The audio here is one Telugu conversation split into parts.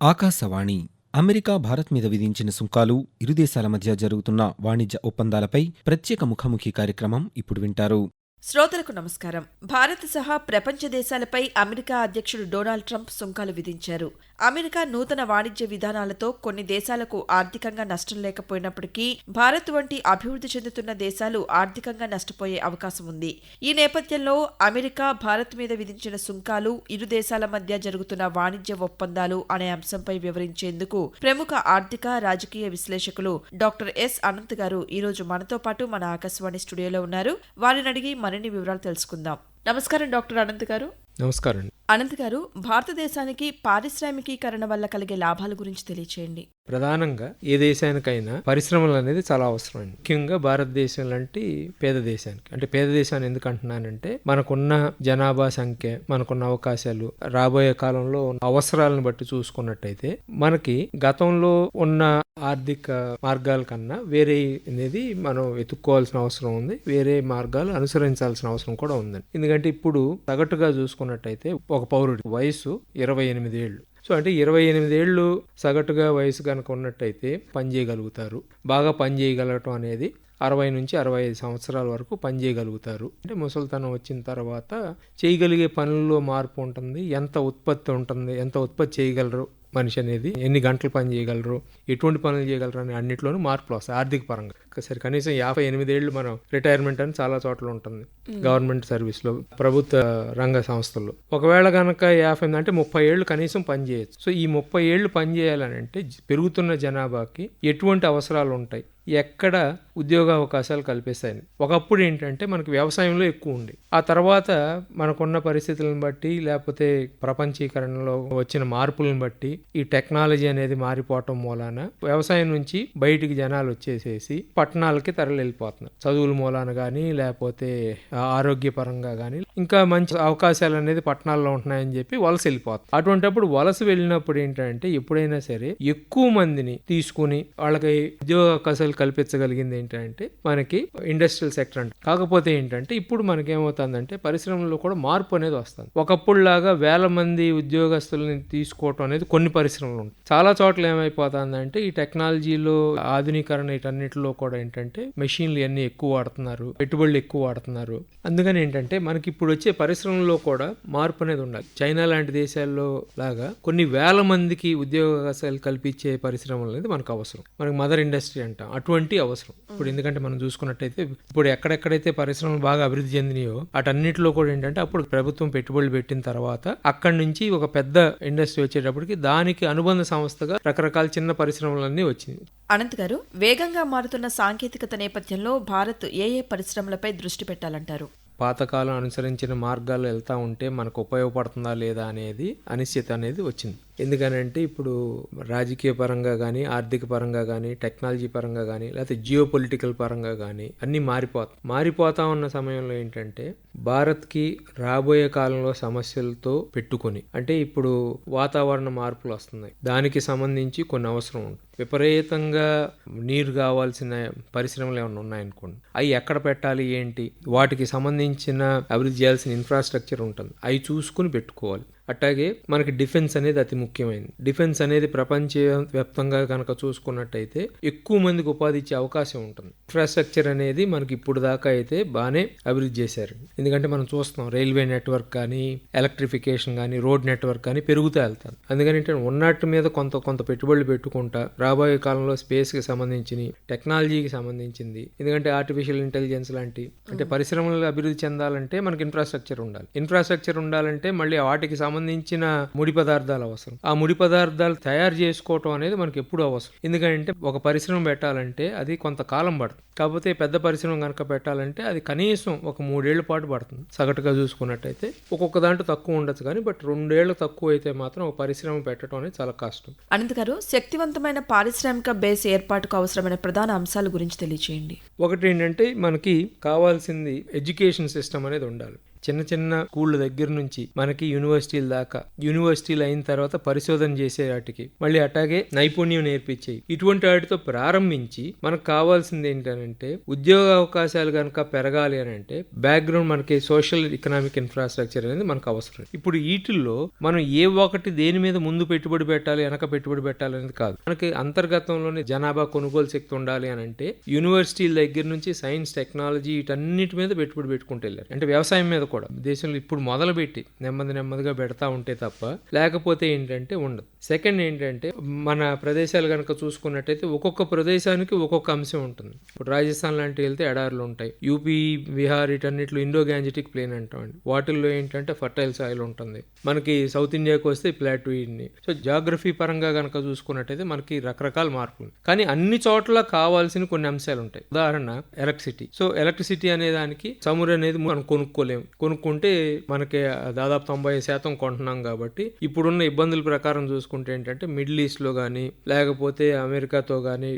ఆకాశవాణి అమెరికా భారత్ మీద విధించిన సుంకాలు ఇరు దేశాల మధ్య జరుగుతున్న వాణిజ్య ఒప్పందాలపై ప్రత్యేక ముఖాముఖి కార్యక్రమం ఇప్పుడు వింటారు. శ్రోతలకు నమస్కారం. భారత్ సహా ప్రపంచ దేశాలపై అమెరికా అధ్యక్షుడు డొనాల్డ్ ట్రంప్ సుంకాలు విధించారు. అమెరికా నూతన వాణిజ్య విధానాలతో కొన్ని దేశాలకు ఆర్థికంగా నష్టం లేకపోయినప్పటికీ భారత్ వంటి అభివృద్ధి చెందుతున్న దేశాలు ఆర్థికంగా నష్టపోయే అవకాశం ఉంది. ఈ నేపథ్యంలో అమెరికా భారత్ మీద విధించిన సుంకాలు ఇరు దేశాల మధ్య జరుగుతున్న వాణిజ్య ఒప్పందాలు అనే అంశంపై వివరించేందుకు ప్రముఖ ఆర్థిక రాజకీయ విశ్లేషకులు డాక్టర్ ఎస్. అనంత్ గారు ఈరోజు మనతో పాటు మన ఆకాశవాణి స్టూడియోలో ఉన్నారు. వారిని అడిగి మరిన్ని వివరాలు తెలుసుకుందాం. నమస్కారం డాక్టర్ అనంత్ గారు. నమస్కారం. అనంత్ గారు భారతదేశానికి పారిశ్రామికీకరణ వల్ల కలిగే లాభాల గురించి తెలియచేయండి. ప్రధానంగా ఏ దేశానికైనా పరిశ్రమలు అనేది చాలా అవసరం అండి ముఖ్యంగా భారతదేశం లాంటి పేద దేశానికి. అంటే పేద దేశాన్ని ఎందుకు అంటున్నానంటే మనకున్న జనాభా సంఖ్య మనకున్న అవకాశాలు రాబోయే కాలంలో అవసరాలను బట్టి చూసుకున్నట్టయితే మనకి గతంలో ఉన్న ఆర్థిక మార్గాల కన్నా వేరే అనేది మనం వెతుక్కోవాల్సిన అవసరం ఉంది. వేరే మార్గాలు అనుసరించాల్సిన అవసరం కూడా ఉందండి. ఎందుకంటే ఇప్పుడు సగటుగా చూసుకున్నట్టయితే ఒక పౌరుడి వయసు ఇరవై ఎనిమిది ఏళ్ళు. సో అంటే ఇరవై ఎనిమిది ఏళ్ళు సగటుగా వయసు కనుక ఉన్నట్టయితే పని చేయగలుగుతారు. బాగా పని చేయగలగటం అనేది అరవై నుంచి అరవై ఐదు సంవత్సరాల వరకు పని చేయగలుగుతారు. అంటే ముసలితనం వచ్చిన తర్వాత చేయగలిగే పనుల్లో మార్పు ఉంటుంది. ఎంత ఉత్పత్తి ఉంటుంది ఎంత ఉత్పత్తి చేయగలరు మనిషి అనేది ఎన్ని గంటలు పని చేయగలరు ఎటువంటి పనులు చేయగలరు అని అన్నింటిలోనూ మార్పులు వస్తాయి ఆర్థిక పరంగా. సరే కనీసం యాభై ఎనిమిది ఏళ్ళు మనం రిటైర్మెంట్ అని చాలా చోట్ల ఉంటుంది. గవర్నమెంట్ సర్వీస్లో ప్రభుత్వ రంగ సంస్థల్లో. ఒకవేళ కనుక యాభై అంటే ముప్పై ఏళ్ళు కనీసం పనిచేయచ్చు సో ఈ ముప్పై ఏళ్ళు పనిచేయాలని అంటే పెరుగుతున్న జనాభాకి ఎటువంటి అవసరాలు ఉంటాయి? ఎక్కడ ఉద్యోగ అవకాశాలు కల్పిస్తాయని. ఒకప్పుడు ఏంటంటే మనకి వ్యవసాయంలో ఎక్కువ ఉంది ఆ తర్వాత మనకున్న పరిస్థితులను బట్టి లేకపోతే ప్రపంచీకరణలో వచ్చిన మార్పులను బట్టి ఈ టెక్నాలజీ అనేది మారిపోవటం మూలాన వ్యవసాయం నుంచి బయటికి జనాలు వచ్చేసేసి పట్టణాలకి తరలి వెళ్ళిపోతున్నారు చదువుల మూలాన కానీ లేకపోతే ఆరోగ్యపరంగా కానీ ఇంకా మంచి అవకాశాలు అనేది పట్టణాల్లో ఉంటున్నాయని చెప్పి వలస వెళ్ళిపోతారు అటువంటిప్పుడు వలస వెళ్ళినప్పుడు ఏంటంటే ఎప్పుడైనా సరే ఎక్కువ మందిని తీసుకుని వాళ్ళకి ఉద్యోగ అవకాశాలు కల్పించగలిగింది ఏంటంటే మనకి ఇండస్ట్రియల్ సెక్టర్ అంటే. కాకపోతే ఏంటంటే ఇప్పుడు మనకి ఏమవుతుందంటే పరిశ్రమలో కూడా మార్పు అనేది వస్తుంది. ఒకప్పుడు లాగా వేల మంది ఉద్యోగస్తులని తీసుకోవటం అనేది కొన్ని పరిశ్రమలు ఉంటాయి. చాలా చోట్ల ఏమైపోతుందంటే ఈ టెక్నాలజీలో ఆధునీకరణ వీటన్నిటిలో కూడా ఏంటంటే మెషిన్లు అన్నీ ఎక్కువ వాడుతున్నారు పెట్టుబడులు ఎక్కువ వాడుతున్నారు. అందుకని ఏంటంటే మనకి ఇప్పుడు వచ్చే పరిశ్రమల్లో కూడా మార్పు అనేది ఉండాలి. చైనా లాంటి దేశాల్లో లాగా కొన్ని వేల మందికి ఉద్యోగ అవకాశాలు కల్పించే పరిశ్రమలు అనేది మనకు అవసరం. మనకి మదర్ ఇండస్ట్రీ అంటాం అటువంటి అవసరం. ఇప్పుడు ఎందుకంటే మనం చూసుకున్నట్టయితే ఇప్పుడు ఎక్కడెక్కడైతే పరిశ్రమలు బాగా అభివృద్ధి చెందినాయో అటన్నిటిలో కూడా ఏంటంటే అప్పుడు ప్రభుత్వం పెట్టుబడులు పెట్టిన తర్వాత అక్కడి నుంచి ఒక పెద్ద ఇండస్ట్రీ వచ్చేటప్పటికి దానికి అనుబంధ సంస్థగా రకరకాల చిన్న పరిశ్రమలన్నీ వచ్చింది అనంత్ గారు వేగంగా మారుతున్న సాంకేతికత నేపథ్యంలో భారత్ ఏ ఏ పరిశ్రమలపై దృష్టి పెట్టాలంటారు? పాతకాలం అనుసరించిన మార్గాల్లో వెళ్తూ ఉంటే మనకు ఉపయోగపడుతుందా లేదా అనేది అనిశ్చిత అనేది వచ్చింది. ఎందుకనంటే ఇప్పుడు రాజకీయ పరంగా కానీ ఆర్థిక పరంగా కానీ టెక్నాలజీ పరంగా కానీ లేకపోతే జియో పొలిటికల్ పరంగా కానీ అన్నీ మారిపోతాయి మారిపోతా ఉన్న సమయంలో ఏంటంటే భారత్కి రాబోయే కాలంలో సమస్యలతో పెట్టుకొని అంటే ఇప్పుడు వాతావరణ మార్పులు వస్తున్నాయి. దానికి సంబంధించి కొన్ని అవసరం ఉంటుంది విపరీతంగా నీరు కావాల్సిన పరిశ్రమలు ఏమైనా ఉన్నాయనుకోండి అవి ఎక్కడ పెట్టాలి ఏంటి? వాటికి సంబంధించిన అభివృద్ధి చేయాల్సిన ఇన్ఫ్రాస్ట్రక్చర్ ఉంటుంది. అవి చూసుకుని పెట్టుకోవాలి. అట్లాగే మనకి డిఫెన్స్ అనేది అతి ముఖ్యమైనది. డిఫెన్స్ అనేది ప్రపంచ వ్యాప్తంగా కనుక చూసుకున్నట్టయితే ఎక్కువ మందికి ఉపాధి ఇచ్చే అవకాశం ఉంటుంది. ఇన్ఫ్రాస్ట్రక్చర్ అనేది మనకి ఇప్పుడు దాకా అయితే బాగానే అభివృద్ధి చేశారు. ఎందుకంటే మనం చూస్తున్నాం రైల్వే నెట్వర్క్ కానీ ఎలక్ట్రిఫికేషన్ కానీ రోడ్ నెట్వర్క్ కానీ పెరుగుతూ వెళ్తాను అందుకని ఏంటంటే ఉన్నట్టు మీద కొంత కొంత పెట్టుబడులు పెట్టుకుంటా రాబోయే కాలంలో స్పేస్కి సంబంధించి టెక్నాలజీకి సంబంధించింది ఎందుకంటే ఆర్టిఫిషియల్ ఇంటెలిజెన్స్ లాంటి అంటే పరిశ్రమలు అభివృద్ధి చెందాలంటే మనకి ఇన్ఫ్రాస్ట్రక్చర్ ఉండాలి. ఇన్ఫ్రాస్ట్రక్చర్ ఉండాలంటే మళ్ళీ వాటికి సంబంధించిన ముడి పదార్థాలు అవసరం. ఆ ముడి పదార్థాలు తయారు చేసుకోవటం అనేది మనకి ఎప్పుడు అవసరం. ఎందుకంటే ఒక పరిశ్రమ పెట్టాలంటే అది కొంతకాలం పడుతుంది. కాకపోతే పెద్ద పరిశ్రమ కనుక పెట్టాలంటే అది కనీసం ఒక మూడేళ్ళ పాటు పడుతుంది. సగటుగా చూసుకున్నట్టయితే ఒక్కొక్క దాంట్లో తక్కువ ఉండొచ్చు కానీ బట్ రెండేళ్ళు తక్కువ అయితే మాత్రం ఒక పరిశ్రమ పెట్టడం అనేది చాలా కష్టం. అనంత్ గారు శక్తివంతమైన పారిశ్రామిక బేస్ ఏర్పాటుకు అవసరమైన ప్రధాన అంశాల గురించి తెలియచేయండి. ఒకటి ఏంటంటే మనకి కావాల్సింది ఎడ్యుకేషన్ సిస్టమ్ అనేది ఉండాలి. చిన్న చిన్న స్కూళ్ళ దగ్గర నుంచి మనకి యూనివర్సిటీల దాకా. యూనివర్సిటీలు అయిన తర్వాత పరిశోధన చేసే వాటికి. మళ్ళీ అట్లాగే నైపుణ్యం నేర్పించేవి. ఇటువంటి వాటితో ప్రారంభించి మనకు కావాల్సింది ఏంటంటే ఉద్యోగ అవకాశాలు కనుక పెరగాలి అని అంటే బ్యాక్గ్రౌండ్ మనకి సోషల్ ఎకనామిక్ ఇన్ఫ్రాస్ట్రక్చర్ అనేది మనకు అవసరం. ఇప్పుడు వీటిల్లో మనం ఏ ఒకటి దేని మీద ముందు పెట్టుబడి పెట్టాలి వెనక పెట్టుబడి పెట్టాలి అనేది కాదు. మనకి అంతర్గతంలోనే జనాభా కొనుగోలు శక్తి ఉండాలి అని అంటే యూనివర్సిటీల దగ్గర నుంచి సైన్స్ టెక్నాలజీ వీటన్నిటి మీద పెట్టుబడి పెట్టుకుంటూ వెళ్ళారు. అంటే వ్యవసాయం మీద కూడా. దేశంలో ఇప్పుడు మొదలుపెట్టి నెమ్మది నెమ్మదిగా పెడతా ఉంటే తప్ప లేకపోతే ఏంటంటే ఉండదు. సెకండ్ ఏంటంటే మన ప్రదేశాలు కనుక చూసుకున్నట్టయితే ఒక్కొక్క ప్రదేశానికి ఒక్కొక్క అంశం ఉంటుంది. ఇప్పుడు రాజస్థాన్ లాంటివి వెళ్తే ఎడారులు ఉంటాయి. యూపీ బీహార్ వీటన్నిటిలో ఇండో గ్యాంజెటిక్ ప్లేన్ అంటామండి. వాటిల్లో ఏంటంటే ఫర్టైల్ సాయిల్ ఉంటుంది. మనకి సౌత్ ఇండియాకి వస్తే ప్లాటూ ఇన్ని సో జాగ్రఫీ పరంగా కనుక చూసుకున్నట్టయితే మనకి రకరకాల మార్పులు కానీ అన్ని చోట్ల కావాల్సిన కొన్ని అంశాలు ఉంటాయి. ఉదాహరణ ఎలక్ట్రిసిటీ. సో ఎలక్ట్రిసిటీ అనే దానికి చమురు అనేది మనం కొనుక్కోలేము. కొనుక్కుంటే మనకి దాదాపు తొంభై శాతం కొంటున్నాం కాబట్టి ఇప్పుడున్న ఇబ్బందుల ప్రకారం చూసుకుంటే ఏంటంటే మిడిల్ ఈస్ట్లో కానీ లేకపోతే అమెరికాతో కానీ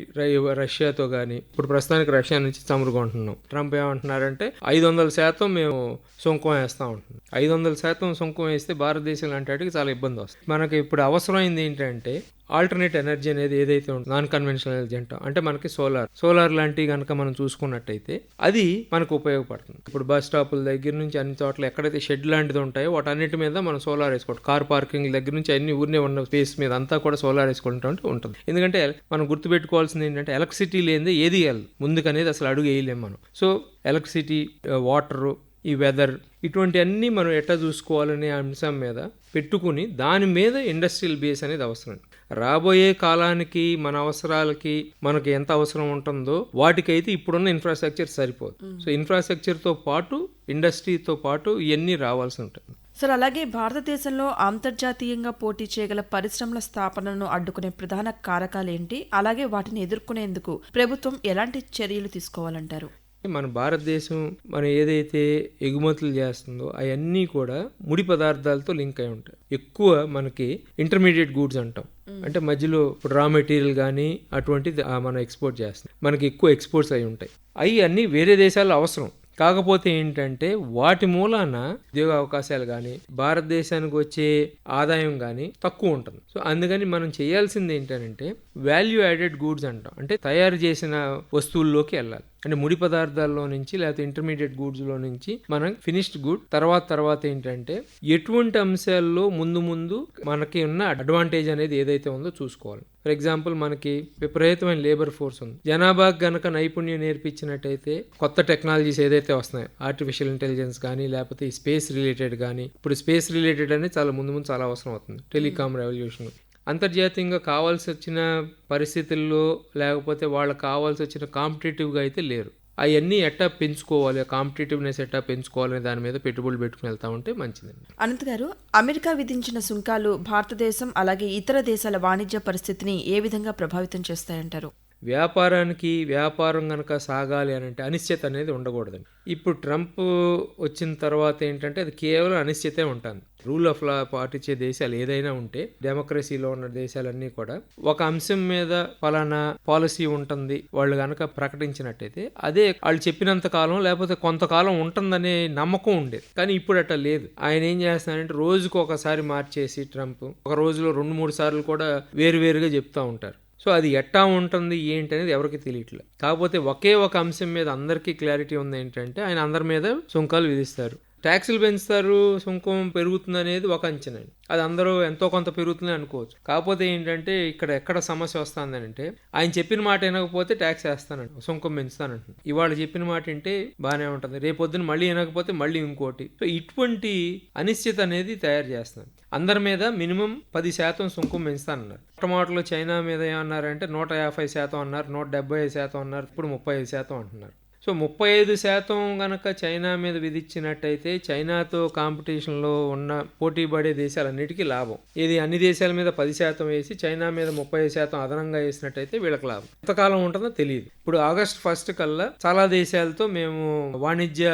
రష్యాతో కానీ ఇప్పుడు ప్రస్తుతానికి రష్యా నుంచి చమురు కొంటున్నాం. ట్రంప్ ఏమంటున్నారంటే ఐదు వందల శాతం మేము సుంకం వేస్తా ఉంటున్నాం. ఐదు వందల శాతం సుంకం వేస్తే భారతదేశం లాంటి వాటికి చాలా ఇబ్బంది వస్తుంది. మనకి ఇప్పుడు అవసరమైంది ఏంటంటే ఆల్టర్నేట్ ఎనర్జీ అనేది ఏదైతే ఉంటుందో నాన్ కన్వెన్షనల్ ఎనర్జీ అంటాం అంటే మనకి సోలార్ సోలార్ లాంటివి కనుక మనం చూసుకున్నట్టయితే అది మనకు ఉపయోగపడుతుంది. ఇప్పుడు బస్ స్టాపుల దగ్గర నుంచి అన్ని చోట్ల ఎక్కడైతే షెడ్ లాంటిది ఉంటాయో వాటన్నిటి మీద మనం సోలార్ వేసుకోవచ్చు. కార్ పార్కింగ్ దగ్గర నుంచి అన్ని ఊరినే ఉన్న స్పేస్ మీద అంతా కూడా సోలార్ వేసుకుంటూ ఉంటుంది. ఎందుకంటే మనం గుర్తుపెట్టుకోవాల్సింది ఏంటంటే ఎలక్ట్రిసిటీ లేనిదే ఏది వెళ్ళదు. ముందుకనేది అసలు అడుగు వేయలేము మనం. సో ఎలక్ట్రిసిటీ వాటరు ఈ వెదర్ ఇటువంటి అన్నీ మనం ఎట్లా చూసుకోవాలనే అంశం మీద పెట్టుకుని దాని మీద ఇండస్ట్రియల్ బేస్ అనేది అవసరం. రాబోయే కాలానికి మన అవసరాలకి మనకి ఎంత అవసరం ఉంటుందో వాటికైతే ఇప్పుడున్న ఇన్ఫ్రాస్ట్రక్చర్ సరిపోదు. సో ఇన్ఫ్రాస్ట్రక్చర్తో పాటు ఇండస్ట్రీతో పాటు ఇవన్నీ రావాల్సి ఉంటుంది. సార్ అలాగే భారతదేశంలో అంతర్జాతీయంగా పోటీ చేయగల పరిశ్రమల స్థాపనను అడ్డుకునే ప్రధాన కారకాలు ఏంటి? అలాగే వాటిని ఎదుర్కొనేందుకు ప్రభుత్వం ఎలాంటి చర్యలు తీసుకోవాలంటారు? మన భారతదేశం మనం ఏదైతే ఎగుమతులు చేస్తుందో అవన్నీ కూడా ముడి పదార్థాలతో లింక్ అయి ఉంటాయి. ఎక్కువ మనకి ఇంటర్మీడియట్ గూడ్స్ అంటాం. Mm. అంటే మధ్యలో ఇప్పుడు రా మెటీరియల్ కానీ అటువంటిది మనం ఎక్స్పోర్ట్ చేస్తాం మనకి ఎక్కువ ఎక్స్పోర్ట్స్ అయి ఉంటాయి. అవి అన్నీ వేరే దేశాల్లో అవసరం. కాకపోతే ఏంటంటే వాటి మూలాన ఉద్యోగ అవకాశాలు కానీ భారతదేశానికి వచ్చే ఆదాయం కానీ తక్కువ ఉంటుంది. సో అందుకని మనం చేయాల్సింది ఏంటంటే వాల్యూ యాడెడ్ గూడ్స్ అంటాం. అంటే తయారు చేసిన వస్తువుల్లోకి వెళ్ళాలి. అంటే ముడి పదార్థాల్లో నుంచి లేకపోతే ఇంటర్మీడియట్ గూడ్స్లో నుంచి మనం ఫినిష్డ్ గుడ్ తర్వాత తర్వాత ఏంటంటే ఎటువంటి అంశాల్లో ముందు ముందు మనకి ఉన్న అడ్వాంటేజ్ అనేది ఏదైతే ఉందో చూసుకోవాలి. ఫర్ ఎగ్జాంపుల్ మనకి విపరీతమైన లేబర్ ఫోర్స్ ఉంది. జనాభాకి గనక నైపుణ్యం నేర్పించినట్టయితే కొత్త టెక్నాలజీస్ ఏదైతే వస్తున్నాయి ఆర్టిఫిషియల్ ఇంటెలిజెన్స్ కానీ లేకపోతే ఈ స్పేస్ రిలేటెడ్ కానీ ఇప్పుడు స్పేస్ రిలేటెడ్ అనేది చాలా ముందు ముందు చాలా అవసరం అవుతుంది. టెలికామ్ రెవల్యూషన్ అంతర్జాతీయంగా కావాల్సి వచ్చిన పరిస్థితుల్లో లేకపోతే వాళ్ళకి కావాల్సి వచ్చిన కాంపిటేటివ్గా అయితే లేరు. అవన్నీ ఎట్టా పెంచుకోవాలి కాంపిటేటివ్నెస్ ఎట్టా పెంచుకోవాలనే దాని మీద పెట్టుబడులు పెట్టుకుని వెళ్తా ఉంటే మంచిదండి. అనంత్ గారు అమెరికా విధించిన సుంకాలు భారతదేశం అలాగే ఇతర దేశాల వాణిజ్య పరిస్థితిని ఏ విధంగా ప్రభావితం చేస్తాయంటారు? వ్యాపారానికి వ్యాపారం కనుక సాగాలి అని అంటే అనిశ్చిత అనేది ఉండకూడదండి. ఇప్పుడు ట్రంప్ వచ్చిన తర్వాత ఏంటంటే అది కేవలం అనిశ్చితే ఉంటుంది రూల్ ఆఫ్ లా పాటించే దేశాలు ఏదైనా ఉంటే డెమోక్రసీలో ఉన్న దేశాలన్నీ కూడా ఒక అంశం మీద ఫలానా పాలసీ ఉంటుంది వాళ్ళు కనుక ప్రకటించినట్టయితే అదే వాళ్ళు చెప్పినంత కాలం లేకపోతే కొంతకాలం ఉంటుందనే నమ్మకం ఉండేది. కానీ ఇప్పుడు అట్లా లేదు. ఆయన ఏం చేస్తున్నారంటే రోజుకు ఒకసారి మార్చేసి ట్రంప్ ఒక రోజులో రెండు మూడు సార్లు కూడా వేరువేరుగా చెప్తూ ఉంటారు. సో అది ఎట్టా ఉంటుంది ఏంటి అనేది ఎవరికి తెలియట్లేదు. కాకపోతే ఒకే ఒక అంశం మీద అందరికీ క్లారిటీ ఉంది ఏంటంటే ఆయన అందరి మీద సుంకాలు విధిస్తారు. ట్యాక్సులు పెంచుతారు సుంకం పెరుగుతుంది అనేది ఒక అంచనా. అది అందరూ ఎంతో కొంత పెరుగుతుంది అనుకోవచ్చు. కాకపోతే ఏంటంటే ఇక్కడ ఎక్కడ సమస్య వస్తుందంటే ఆయన చెప్పిన మాట వినకపోతే ట్యాక్స్ వేస్తానంట సుంకం పెంచుతానంట. ఇవాళ చెప్పిన మాట వింటే బాగానే ఉంటుంది. రేపొద్దున మళ్ళీ వినకపోతే మళ్ళీ ఇంకోటి. సో ఇటువంటి అనిశ్చిత అనేది తయారు చేస్తాను. అందరి మీద మినిమం పది శాతం సుంకం పెంచుతానన్నారు. మొట్టమొదటిలో చైనా మీద ఏమన్నారంటే నూట యాభై శాతం అన్నారు నూట డెబ్బై ఐదు శాతం అన్నారు ఇప్పుడు ముప్పై ఐదు శాతం అంటున్నారు. సో ముప్పై ఐదు శాతం కనుక చైనా మీద విధించినట్టయితే చైనాతో కాంపిటీషన్లో ఉన్న పోటీ పడే దేశాలన్నిటికీ లాభం. ఇది అన్ని దేశాల మీద పది శాతం వేసి చైనా మీద ముప్పై ఐదు శాతం అదనంగా వేసినట్టయితే వీళ్ళకి లాభం. ఎంతకాలం ఉంటుందో తెలియదు ఇప్పుడు ఆగస్ట్ ఫస్ట్ కల్లా చాలా దేశాలతో మేము వాణిజ్య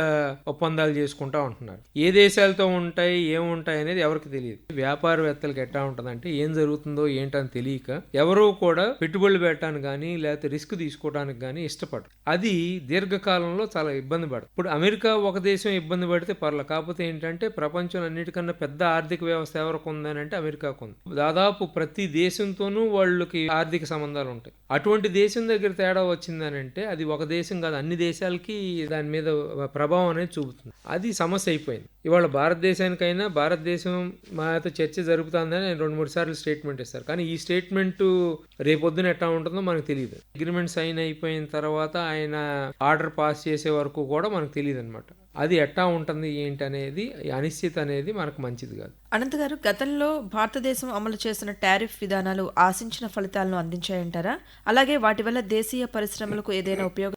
ఒప్పందాలు చేసుకుంటా ఉంటున్నారు. ఏ దేశాలతో ఉంటాయి ఏముంటాయి అనేది ఎవరికి తెలియదు వ్యాపారవేత్తలకు ఎట్లా ఉంటుందంటే ఏం జరుగుతుందో ఏంటని తెలియక ఎవరూ కూడా పెట్టుబడులు పెట్టడానికి కానీ లేకపోతే రిస్క్ తీసుకోవడానికి కానీ ఇష్టపడరు. అది దీర్ఘ దీర్ఘకాలంలో చాలా ఇబ్బంది పడదు. ఇప్పుడు అమెరికా ఒక దేశం ఇబ్బంది పడితే పర్ల. కాకపోతే ఏంటంటే ప్రపంచం అన్నిటికన్నా పెద్ద ఆర్థిక వ్యవస్థ ఎవరికి ఉందని అంటే అమెరికాకు ఉంది. దాదాపు ప్రతి దేశంతోనూ వాళ్ళకి ఆర్థిక సంబంధాలు ఉంటాయి. అటువంటి దేశం దగ్గర తేడా వచ్చిందని అంటే అది ఒక దేశం కాదు అన్ని దేశాలకి దాని మీద ప్రభావం అనేది చూపుతుంది. అది సమస్య అయిపోయింది. ఇవాళ భారతదేశానికైనా భారతదేశం మాతో చర్చ జరుగుతుందని నేను రెండు మూడు సార్లు స్టేట్మెంట్ ఇస్తారు కానీ ఈ స్టేట్మెంట్ రేపొద్దున ఎట్లా ఉంటుందో మనకు తెలియదు అగ్రిమెంట్ సైన్ అయిపోయిన తర్వాత ఆయన ఆర్డర్ పాస్ చేసే వరకు కూడా మనకు తెలియదు అనమాట అది ఎట్టా ఉంటుంది ఏంటి అనేది అనిశ్చిత అనేది మనకు మంచిది కాదు. అనంత్ గారు గతంలో భారతదేశం అమలు చేసిన టారిఫ్ విధానాలు ఆశించిన ఫలితాలను అందించాయంటారా? అలాగే వాటి వల్ల దేశీయ పరిశ్రమలకు ఏదైనా ఉపయోగం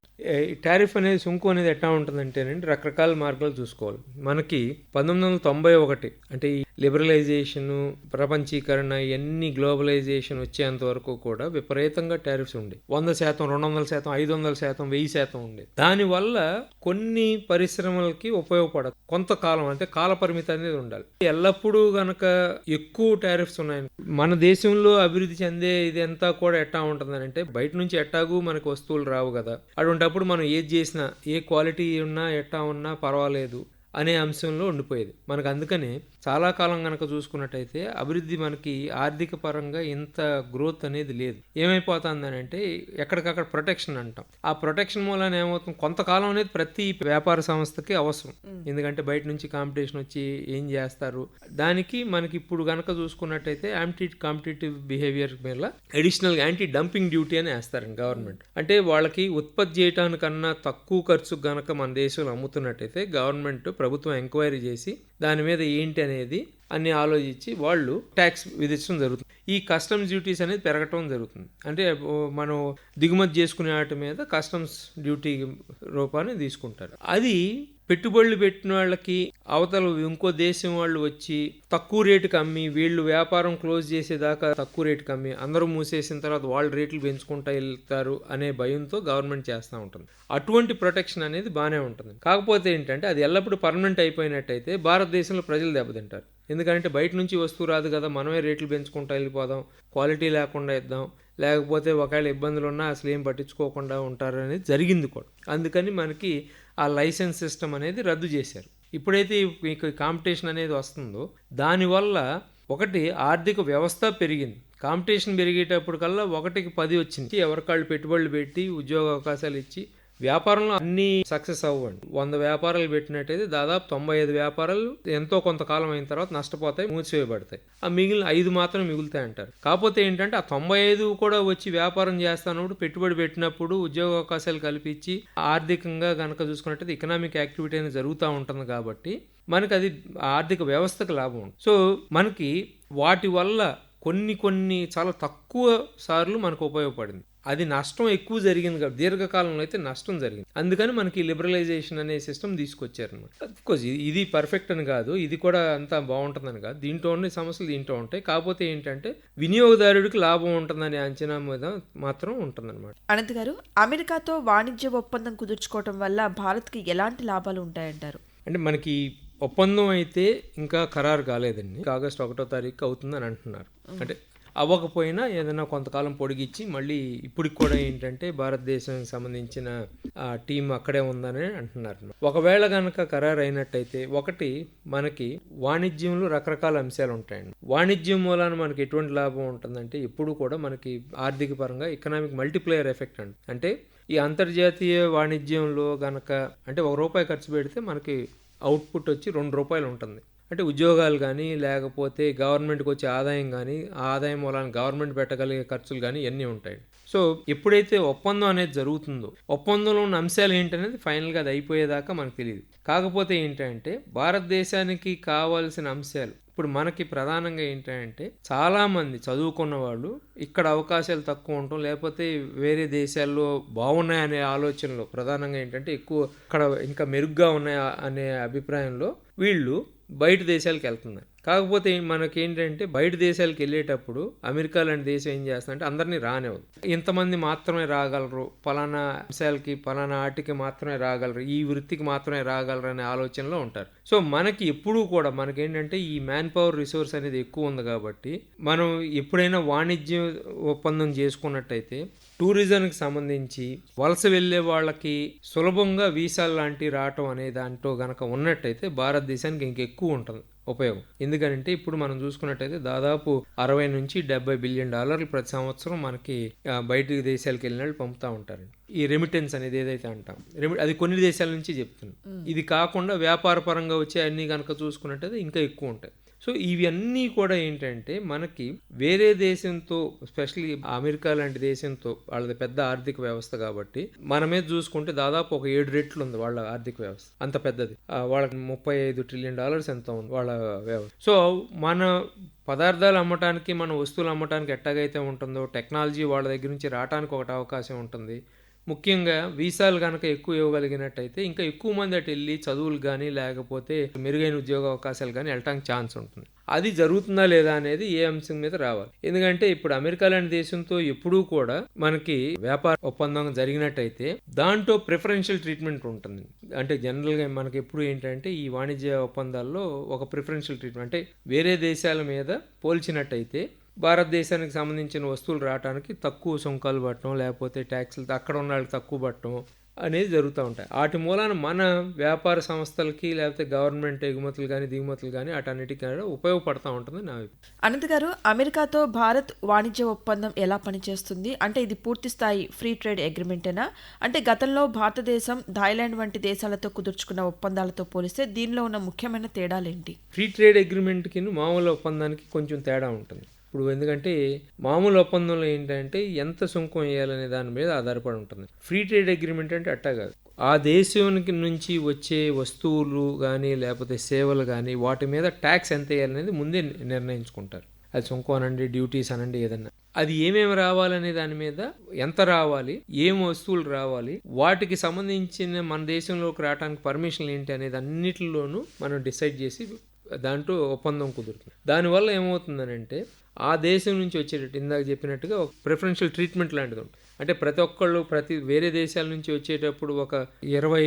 టారిఫ్ అనేది సుంకు అనేది ఎట్లా ఉంటుందంటేనండి రకరకాల మార్గాలు చూసుకోవాలి. మనకి పంతొమ్మిది వందల తొంభై ఒకటి అంటే ఈ లిబరలైజేషను ప్రపంచీకరణ ఇవన్నీ గ్లోబలైజేషన్ వచ్చేంత వరకు కూడా విపరీతంగా టారిఫ్స్ ఉండే. వంద శాతం రెండు వందల శాతం ఐదు వందల శాతం వెయ్యి శాతం ఉండే. దానివల్ల కొన్ని పరిశ్రమలకి ఉపయోగపడదు కొంతకాలం అంటే కాల పరిమితి అనేది ఉండాలి. ఎల్లప్పుడూ గనక ఎక్కువ టారిఫ్స్ ఉన్నాయి మన దేశంలో అభివృద్ధి చెందే ఇది కూడా ఎట్టా ఉంటుందని అంటే బయట నుంచి ఎట్టాగు మనకు వస్తువులు రావు కదా. అటువంటప్పుడు మనం ఏది చేసినా ఏ క్వాలిటీ ఉన్నా ఎట్టా ఉన్నా పర్వాలేదు. అనే అంశంలో ఉండిపోయేది. మనకు అందుకనే చాలా కాలం కనుక చూసుకున్నట్టయితే అభివృద్ధి మనకి ఆర్థిక పరంగా ఇంత గ్రోత్ అనేది లేదు. ఏమైపోతుందని అంటే ఎక్కడికక్కడ ప్రొటెక్షన్ అంటాం. ఆ ప్రొటెక్షన్ మూలాన ఏమవుతుంది? కొంతకాలం అనేది ప్రతి వ్యాపార సంస్థకి అవసరం. ఎందుకంటే బయట నుంచి కాంపిటీషన్ వచ్చి ఏం చేస్తారు? దానికి మనకి ఇప్పుడు కనుక చూసుకున్నట్టయితే యాంటీ కాంపిటేటివ్ బిహేవియర్ మీద అడిషనల్ యాంటీ డంపింగ్ డ్యూటీ అని వేస్తారండి గవర్నమెంట్. అంటే వాళ్ళకి ఉత్పత్తి చేయడానికన్నా తక్కువ ఖర్చు గనక మన దేశంలో అమ్ముతున్నట్టయితే గవర్నమెంట్ ప్రభుత్వం ఎంక్వైరీ చేసి దాని మీద ఏంటి అనేది అన్ని ఆలోచించి వాళ్ళు ట్యాక్స్ విధించడం జరుగుతుంది. ఈ కస్టమ్స్ డ్యూటీస్ అనేది పెరగటం జరుగుతుంది. అంటే మనం దిగుమతి చేసుకునే వాటి మీద కస్టమ్స్ డ్యూటీ రూపాన్ని తీసుకుంటారు. అది పెట్టుబడులు పెట్టిన వాళ్ళకి అవతల ఇంకో దేశం వాళ్ళు వచ్చి తక్కువ రేటుకి అమ్మి వీళ్ళు వ్యాపారం క్లోజ్ చేసేదాకా తక్కువ రేటుకి అమ్మి అందరూ మూసేసిన తర్వాత వాళ్ళు రేట్లు పెంచుకుంటా వెళ్తారు అనే భయంతో గవర్నమెంట్ చేస్తూ ఉంటుంది. అటువంటి ప్రొటెక్షన్ అనేది బాగానే ఉంటుంది. కాకపోతే ఏంటంటే అది ఎల్లప్పుడూ పర్మనెంట్ అయిపోయినట్టయితే భారతదేశంలో ప్రజలు దెబ్బతింటారు. ఎందుకంటే బయట నుంచి వస్తువు రాదు కదా మనమే రేట్లు పెంచుకుంటా వెళ్ళిపోదాం క్వాలిటీ లేకుండా ఇద్దాం లేకపోతే ఒకవేళ ఇబ్బందులు ఉన్నా అసలు ఏం పట్టించుకోకుండా ఉంటారు అనేది జరిగింది కూడా. అందుకని మనకి ఆ లైసెన్స్ సిస్టమ్ అనేది రద్దు చేశారు. ఇప్పుడైతే మీకు కాంపిటీషన్ అనేది వస్తుందో దానివల్ల ఒకటి ఆర్థిక వ్యవస్థ పెరిగింది. కాంపిటీషన్ పెరిగేటప్పుడు కల్లా ఒకటికి పది వచ్చింది. ఎవరికాళ్ళు పెట్టుబడులు పెట్టి ఉద్యోగ అవకాశాలు ఇచ్చి వ్యాపారంలో అన్ని సక్సెస్ అవ్వండి. వంద వ్యాపారాలు పెట్టినట్టయితే దాదాపు తొంభై ఐదు వ్యాపారాలు ఎంతో కొంతకాలం అయిన తర్వాత నష్టపోతాయి మూసివేయబడతాయి. ఆ మిగిలిన ఐదు మాత్రం మిగులుతాయి అంటారు. కాకపోతే ఏంటంటే ఆ తొంభై ఐదు కూడా వచ్చి వ్యాపారం చేస్తానప్పుడు పెట్టుబడి పెట్టినప్పుడు ఉద్యోగ అవకాశాలు కల్పించి ఆర్థికంగా కనుక చూసుకున్నట్టయితే ఎకనామిక్ యాక్టివిటీ అనేది జరుగుతూ ఉంటుంది కాబట్టి మనకి అది ఆర్థిక వ్యవస్థకు లాభం ఉంటుంది. సో మనకి వాటి వల్ల కొన్ని కొన్ని చాలా తక్కువ సార్లు మనకు ఉపయోగపడింది. అది నష్టం ఎక్కువ జరిగింది కాబట్టి దీర్ఘకాలంలో అయితే నష్టం జరిగింది. అందుకని మనకి లిబరలైజేషన్ అనే సిస్టమ్ తీసుకొచ్చారు అనమాట కోర్స్ ఇది పర్ఫెక్ట్ అని కాదు ఇది కూడా అంతా బాగుంటుందని కాదు. దీంట్లో ఉన్న సమస్యలు దీంట్లో ఉంటాయి. కాకపోతే ఏంటంటే వినియోగదారుడికి లాభం ఉంటుందనే అంచనా మీద మాత్రం ఉంటుందన్నమాట. అనంత్ గారు అమెరికాతో వాణిజ్య ఒప్పందం కుదుర్చుకోవటం వల్ల భారత్కి ఎలాంటి లాభాలు ఉంటాయంటారు? అంటే మనకి ఒప్పందం అయితే ఇంకా ఖరారు కాలేదండి. ఆగస్ట్ ఒకటో తారీఖు అవుతుందని అంటున్నారు. అంటే అవ్వకపోయినా ఏదైనా కొంతకాలం పొడిగిచ్చి మళ్ళీ ఇప్పటికి కూడా ఏంటంటే భారతదేశానికి సంబంధించిన ఆ టీం అక్కడే ఉందని అంటున్నారు. ఒకవేళ కనుక ఖరారు అయినట్టయితే ఒకటి మనకి వాణిజ్యంలో రకరకాల అంశాలు ఉంటాయండి. వాణిజ్యం మూలాన మనకి ఎటువంటి లాభం ఉంటుందంటే ఎప్పుడు కూడా మనకి ఆర్థిక పరంగా ఎకనామిక్ మల్టిప్లేయర్ ఎఫెక్ట్ అండి. అంటే ఈ అంతర్జాతీయ వాణిజ్యంలో గనక అంటే ఒక రూపాయి ఖర్చు పెడితే మనకి అవుట్పుట్ వచ్చి రెండు రూపాయలు ఉంటుంది. అంటే ఉద్యోగాలు కానీ లేకపోతే గవర్నమెంట్కి వచ్చే ఆదాయం కానీ ఆదాయం వలన గవర్నమెంట్ పెట్టగలిగే ఖర్చులు కానీ ఇవన్నీ ఉంటాయి. సో ఎప్పుడైతే ఒప్పందం అనేది జరుగుతుందో ఒప్పందంలో ఉన్న అంశాలు ఏంటనేది ఫైనల్గా అది అయిపోయేదాకా మనకు తెలియదు కాకపోతే ఏంటంటే భారతదేశానికి కావాల్సిన అంశాలు ఇప్పుడు మనకి ప్రధానంగా ఏంటంటే చాలామంది చదువుకున్న వాళ్ళు ఇక్కడ అవకాశాలు తక్కువ ఉండటం లేకపోతే వేరే దేశాల్లో బాగున్నాయనే ఆలోచనలో ప్రధానంగా ఏంటంటే ఎక్కువ ఇక్కడ ఇంకా మెరుగ్గా ఉన్నాయి అనే అభిప్రాయంలో వీళ్ళు బయట దేశాలకు వెళ్తున్నారు కాకపోతే మనకేంటంటే బయట దేశాలకు వెళ్ళేటప్పుడు అమెరికా లాంటి దేశం ఏం చేస్తుందంటే అందరినీ రానివ్వదు. ఇంతమంది మాత్రమే రాగలరు. పలానా అంశాలకి పలానా ఆటికి మాత్రమే రాగలరు. ఈ వృత్తికి మాత్రమే రాగలరు అనే ఆలోచనలో ఉంటారు. సో మనకి ఎప్పుడూ కూడా మనకేంటంటే ఈ మ్యాన్ పవర్ రిసోర్స్ అనేది ఎక్కువ ఉంది కాబట్టి మనం ఎప్పుడైనా వాణిజ్య ఒప్పందం చేసుకున్నట్టయితే టూరిజంకి సంబంధించి వలస వెళ్ళే వాళ్ళకి సులభంగా వీసాలు లాంటివి రావటం అనే దాంట్లో గనక ఉన్నట్టయితే భారతదేశానికి ఇంకెక్కువ ఉంటుంది ఉపయోగం. ఎందుకంటే ఇప్పుడు మనం చూసుకున్నట్టయితే దాదాపు అరవై నుంచి డెబ్బై బిలియన్ డాలర్లు ప్రతి సంవత్సరం మనకి బయట దేశాలకు వెళ్ళిన వాళ్ళు పంపుతూ ఉంటారండి ఈ రెమిటెన్స్ అనేది ఏదైతే అంటాం రెమి అది కొన్ని దేశాల నుంచి చెప్తున్నాం. ఇది కాకుండా వ్యాపార పరంగా వచ్చే అన్ని కనుక చూసుకున్నట్టయితే ఇంకా ఎక్కువ ఉంటాయి. సో ఇవన్నీ కూడా ఏంటంటే మనకి వేరే దేశంతో స్పెషల్లీ అమెరికా లాంటి దేశంతో వాళ్ళది పెద్ద ఆర్థిక వ్యవస్థ కాబట్టి మనమే చూసుకుంటే దాదాపు ఒక ఏడు రెట్లు ఉంది వాళ్ళ ఆర్థిక వ్యవస్థ. అంత పెద్దది. వాళ్ళకి ముప్పై ఐదు ట్రిలియన్ డాలర్స్ ఎంత ఉంది వాళ్ళ వ్యవస్థ. సో మన పదార్థాలు అమ్మటానికి మన వస్తువులు అమ్మటానికి ఎట్టాగైతే ఉంటుందో టెక్నాలజీ వాళ్ళ దగ్గర నుంచి రావడానికి ఒకటి అవకాశం ఉంటుంది. ముఖ్యంగా వీసాలు కనుక ఎక్కువ ఇవ్వగలిగినట్టయితే ఇంకా ఎక్కువ మంది అటు వెళ్ళి చదువులు కానీ లేకపోతే మెరుగైన ఉద్యోగ అవకాశాలు కానీ వెళ్ళటానికి ఛాన్స్ ఉంటుంది. అది జరుగుతుందా లేదా అనేది ఏ అంశం మీద రావాలి. ఎందుకంటే ఇప్పుడు అమెరికా లాంటి దేశంతో ఎప్పుడూ కూడా మనకి వ్యాపార ఒప్పందం జరిగినట్టయితే దాంట్లో ప్రిఫరెన్షియల్ ట్రీట్మెంట్ ఉంటుంది. అంటే జనరల్గా మనకి ఎప్పుడు ఏంటంటే ఈ వాణిజ్య ఒప్పందాల్లో ఒక ప్రిఫరెన్షియల్ ట్రీట్మెంట్ అంటే వేరే దేశాల మీద పోల్చినట్టయితే భారతదేశానికి సంబంధించిన వస్తువులు రావడానికి తక్కువ సుంకాలు పట్టడం లేకపోతే ట్యాక్సులు అక్కడ ఉన్న వాళ్ళకి తక్కువ పట్టడం అనేది జరుగుతూ ఉంటాయి. వాటి మూలాన మన వ్యాపార సంస్థలకి లేకపోతే గవర్నమెంట్ ఎగుమతులు కానీ దిగుమతులు కానీ వాటన్నిటికీ కూడా ఉపయోగపడతా ఉంటుంది నా అనంత్ గారు అమెరికాతో భారత్ వాణిజ్య ఒప్పందం ఎలా పనిచేస్తుంది? అంటే ఇది పూర్తి స్థాయి ఫ్రీ ట్రేడ్ అగ్రిమెంటేనా? అంటే గతంలో భారతదేశం థాయిలాండ్ వంటి దేశాలతో కుదుర్చుకున్న ఒప్పందాలతో పోలిస్తే దీనిలో ఉన్న ముఖ్యమైన తేడాలేంటి? ఫ్రీ ట్రేడ్ అగ్రిమెంట్కి మామూలు ఒప్పందానికి కొంచెం తేడా ఉంటుంది. ఇప్పుడు ఎందుకంటే మామూలు ఒప్పందంలో ఏంటంటే ఎంత సుంకం వేయాలనే దాని మీద ఆధారపడి ఉంటుంది. ఫ్రీ ట్రేడ్ అగ్రిమెంట్ అంటే అట్టా కాదు. ఆ దేశానికి నుంచి వచ్చే వస్తువులు కానీ లేకపోతే సేవలు కానీ వాటి మీద ట్యాక్స్ ఎంత వేయాలనేది ముందే నిర్ణయించుకుంటారు. అది సుంకం అనండి డ్యూటీస్ అనండి ఏదన్నా. అది ఏమేమి రావాలనే దాని మీద ఎంత రావాలి ఏం వస్తువులు రావాలి వాటికి సంబంధించిన మన దేశంలోకి రావడానికి పర్మిషన్లు ఏంటి అనేది అన్నిటిలోనూ మనం డిసైడ్ చేసి దాంట్లో ఒప్పందం కుదురుతుంది. దానివల్ల ఏమవుతుందనంటే ఆ దేశం నుంచి వచ్చేటట్టు ఇందాక చెప్పినట్టుగా ఒక ప్రిఫరెన్షియల్ ట్రీట్మెంట్ లాంటిది ఉంటుంది. అంటే ప్రతి ఒక్కళ్ళు ప్రతి వేరే దేశాల నుంచి వచ్చేటప్పుడు ఒక ఇరవై